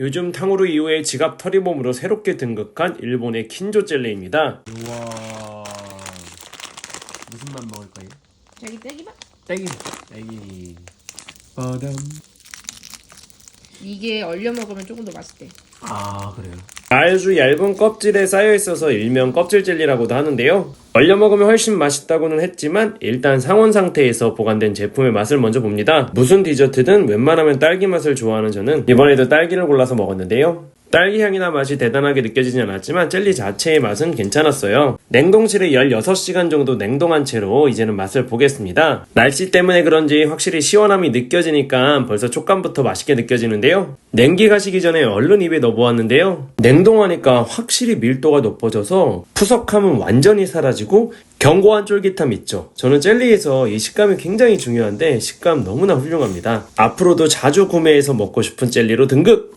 요즘 탕후루 이후에 지갑 털이범으로 새롭게 등극한 일본의 킨조 젤리입니다. 우와 무슨 맛 먹을 거예요? 자기 떼기만? 딸기 딸기 바담 이게 얼려 먹으면 조금 더 맛있대. 아 그래요 아주 얇은 껍질에 쌓여 있어서 일명 껍질 젤리라고도 하는데요. 얼려 먹으면 훨씬 맛있다고는 했지만 일단 상온 상태에서 보관된 제품의 맛을 먼저 봅니다. 무슨 디저트든 웬만하면 딸기 맛을 좋아하는 저는 이번에도 딸기를 골라서 먹었는데요. 딸기 향이나 맛이 대단하게 느껴지진 않았지만 젤리 자체의 맛은 괜찮았어요. 냉동실에 16시간 정도 냉동한 채로 이제는 맛을 보겠습니다. 날씨 때문에 그런지 확실히 시원함이 느껴지니까 벌써 촉감부터 맛있게 느껴지는데요. 냉기 가시기 전에 얼른 입에 넣어보았는데요. 냉동하니까 확실히 밀도가 높아져서 푸석함은 완전히 사라지고 견고한 쫄깃함 있죠. 저는 젤리에서 이 식감이 굉장히 중요한데 식감 너무나 훌륭합니다. 앞으로도 자주 구매해서 먹고 싶은 젤리로 등극!